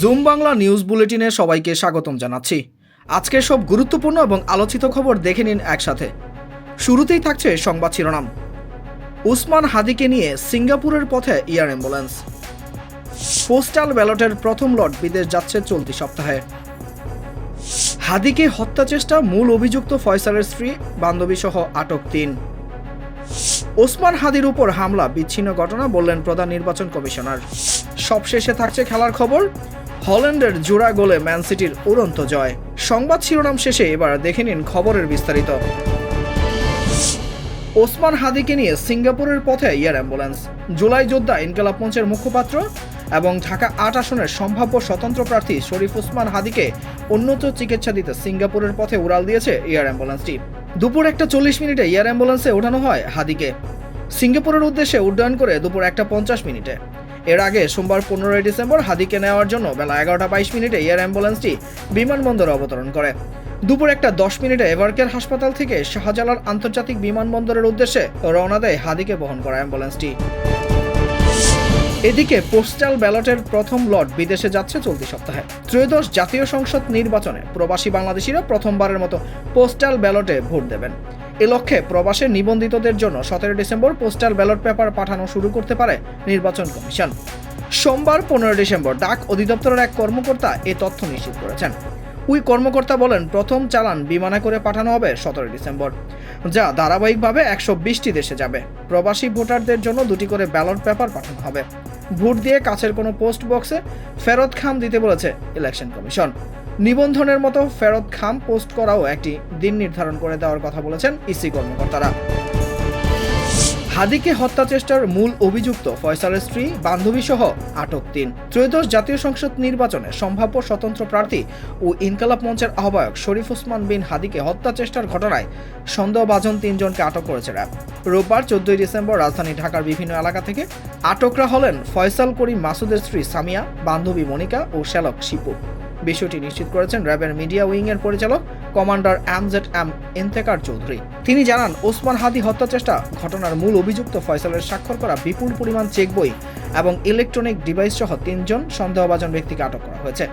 Zoom Bangla news বুলেটিনে সবাইকে স্বাগতম জানাচ্ছি। আজকে সব গুরুত্বপূর্ণ এবং আলোচিত খবর দেখে নিন একসাথে। শুরুতেই থাকছে সংবাদ শিরোনাম। উসমান হাদিকে নিয়ে সিঙ্গাপুরের পথে এয়ার অ্যাম্বুলেন্স। পোস্টাল ব্যালটের প্রথম লট বিদেশ যাচ্ছে চলতি সপ্তাহে। হাদিকে হত্যা চেষ্টা মূল অভিযুক্ত ফয়সালের স্ত্রী বান্ধবী সহ আটক তিন। ওসমান হাদির উপর হামলা, বিচ্ছিন্ন ঘটনা বললেন প্রধান নির্বাচন কমিশনার। সবশেষে থাকছে খেলার খবর। হল্যান্ডের জোড়া গোলে ম্যান সিটির উড়ন্ত জয়। সংবাদ শিরোনাম শেষে এবার দেখে নিন খবরের বিস্তারিত। ওসমান হাদিকে নিয়ে সিঙ্গাপুরের পথে এয়ার অ্যাম্বুলেন্স। জুলাই যোদ্ধা ইনকালাব মঞ্চের মুখপাত্র এবং ঢাকা আট আসনের সম্ভাব্য স্বতন্ত্র প্রার্থী শরীফ ওসমান হাদিকে উন্নত চিকিৎসা দিতে সিঙ্গাপুরের পথে উড়াল দিয়েছে এয়ার অ্যাম্বুলেন্সটি। দুপুর একটা চল্লিশ মিনিটে এয়ার অ্যাম্বুলেন্সে ওঠানো হয় হাদিকে। সিঙ্গাপুরের উদ্দেশ্যে উড্ডয়ন করে দুপুর একটা পঞ্চাশ মিনিটে। এর আগে সোমবার পনেরোই ডিসেম্বর হাদিকে নেওয়ার জন্য বেলা এগারোটা বাইশ মিনিটে এয়ার অ্যাম্বুলেন্সটি বিমানবন্দরে অবতরণ করে। দুপুর একটা দশ মিনিটে এভারকের হাসপাতাল থেকে শাহজালাল আন্তর্জাতিক বিমানবন্দরের উদ্দেশ্যে রওনা দেয় হাদিকে বহন করা অ্যাম্বুলেন্সটি। এদিকে পোস্টাল ব্যালটের প্রথম লট বিদেশে যাচ্ছে চলতি সপ্তাহে। ত্রয়োদশ জাতীয় সংসদ নির্বাচনে প্রবাসী বাংলাদেশিরা প্রথমবারের মতো পোস্টাল ব্যালটে ভোট দেবেন। এ লক্ষ্যে প্রবাসে নিবন্ধিতদের জন্য সতেরো ডিসেম্বর পোস্টাল ব্যালট পেপার পাঠানো শুরু করতে পারে নির্বাচন কমিশন। সোমবার পনেরো ডিসেম্বর ডাক অধিদপ্তরের এক কর্মকর্তা এ তথ্য নিশ্চিত করেছেন। ওই কর্মকর্তা বলেন, প্রথম চালান বিমানে করে পাঠানো হবে সতেরো ডিসেম্বর, যা ধারাবাহিকভাবে একশো বিশটি দেশে যাবে। প্রবাসী ভোটারদের জন্য দুটি করে ব্যালট পেপার পাঠানো হবে। ভোট দিয়ে কাছের কোনো পোস্ট বক্সে ফেরত খাম দিতে বলেছে ইলেকশন কমিশন। নিবন্ধনের মতো ফেরত খাম পোস্ট করাও একটি দিন নির্ধারণ করে দেওয়ার কথা বলেছেন ইসি কর্মকর্তারা। হাদিকে হত্যা চেষ্টার মূল অভিযুক্ত ফয়সালের স্ত্রী বান্ধবী সহ আটক তিন। ত্রয়োদশ জাতীয় সংসদ নির্বাচনে সম্ভাব্য স্বতন্ত্র প্রার্থী ও ইনকালাব মঞ্চের আহ্বায়ক শরীফ ওসমান বিন হাদিকে হত্যা চেষ্টার ঘটনায় সন্দেহভাজন তিনজনকে আটক করেছে র্যাব। রোববার চোদ্দই ডিসেম্বর রাজধানী ঢাকার বিভিন্ন এলাকা থেকে আটকরা হলেন ফয়সাল করিম মাসুদের স্ত্রী সামিয়া, বান্ধবী মনিকা ও শ্যালক শিপু। বিষয়টি নিশ্চিত করেছেন র্যাবের মিডিয়া উইং এর পরিচালক commander MZ M Intekhar Chowdhury. তিনি জানান, ওসমান হাদি হত্যা চেষ্টা ঘটনার মূল অভিযুক্ত ফয়সালের স্বাক্ষর করা বিপুল পরিমাণ চেক বই এবং ইলেকট্রনিক ডিভাইস সহ তিনজন সন্দেহভাজন ব্যক্তিকে আটক করা হয়েছে।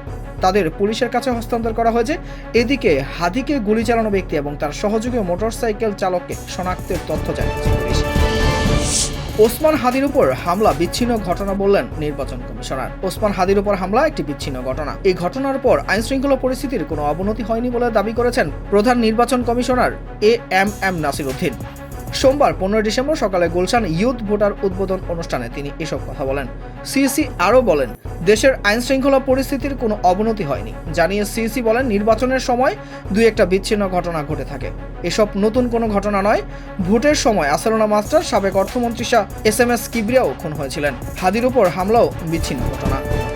তাদের পুলিশের কাছে হস্তান্তর করা হয়েছে। এদিকে হাদিকে গুলি চালানো ব্যক্তি এবং তার সহযোগী মোটরসাইকেল চালককে শনাক্তের তথ্য জানিয়েছে পুলিশ। ওসমান হাদির উপর হামলা, বিচ্ছিন্ন ঘটনা বললেন নির্বাচন কমিশনার। ওসমান হাদির উপর হামলা একটি বিচ্ছিন্ন ঘটনা। এই ঘটনার পর আইন শৃঙ্খলা পরিস্থিতির কোনো অবনতি হয়নি বলে দাবি করেছেন প্রধান নির্বাচন commissioner A M M Nasir Uddin. সোমবার পনেরোই ডিসেম্বর সকালে গুলশান ইউথ ভোটার উদ্বোধন অনুষ্ঠানে তিনি এসব কথা বলেন। সিসি আরও বলেন, দেশের আইন শৃঙ্খলা পরিস্থিতির কোনো অবনতি হয়নি। জানিয়ে সিসি বলেন, নির্বাচনের সময় দুই একটা বিচ্ছিন্ন ঘটনা ঘটে থাকে। এসব নতুন কোনো ঘটনা নয়। ভোটের সময় আসারোনা মাস্টার, সাবেক অর্থমন্ত্রী শাহ এস এম এস কিবরিয়াও খুন হয়েছিলেন। হাদির উপর হামলাও বিচ্ছিন্ন ঘটনা।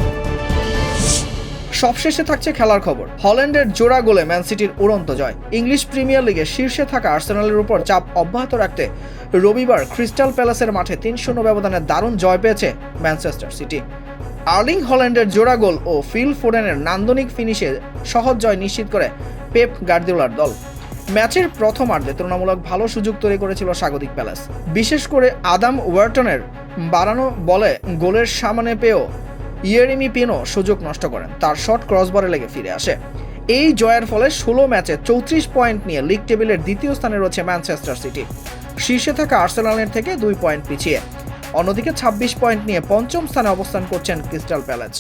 সবশেষে থাকছে খেলার খবর। হল্যান্ডের জোড়া গোলে ম্যান সিটির উড়ন্ত জয়। ইংলিশ প্রিমিয়ার লিগে শীর্ষে থাকা আর্সেনালের উপর চাপ অব্যাহত রাখতে রবিবার ক্রিস্টাল প্যালেসের মাঠে তিন শূন্য ব্যবধানে দারুণ জয় পেয়েছে ম্যানচেস্টার সিটি। আর্লিং হল্যান্ডের জোড়া গোল ও ফিল ফোডেনের নান্দনিক ফিনিশে সহজ জয় নিশ্চিত করে পেপ গার্দিওলার দল। ম্যাচের প্রথমার্ধে তুলনামূলক ভালো সুযোগ তৈরি করেছিল স্বাগতিক প্যালেস। বিশেষ করে আদাম ওয়ার্টনের বাড়ানো বলে গোলের সামনে পেয়েও ইয়েরেমি পেনো সুযোগ নষ্ট করেন, তার শট ক্রসবারে লেগে ফিরে আসে। এই জয়ের ফলে ষোলো ম্যাচে চৌত্রিশ পয়েন্ট নিয়ে লিগ টেবিলের দ্বিতীয় স্থানে রয়েছে ম্যানচেস্টার সিটি। শীর্ষে থাকা আর্সেনালের থেকে দুই পয়েন্ট পিছিয়ে। অন্যদিকে ছাব্বিশ পয়েন্ট নিয়ে পঞ্চম স্থানে অবস্থান করছেন ক্রিস্টাল প্যালেস।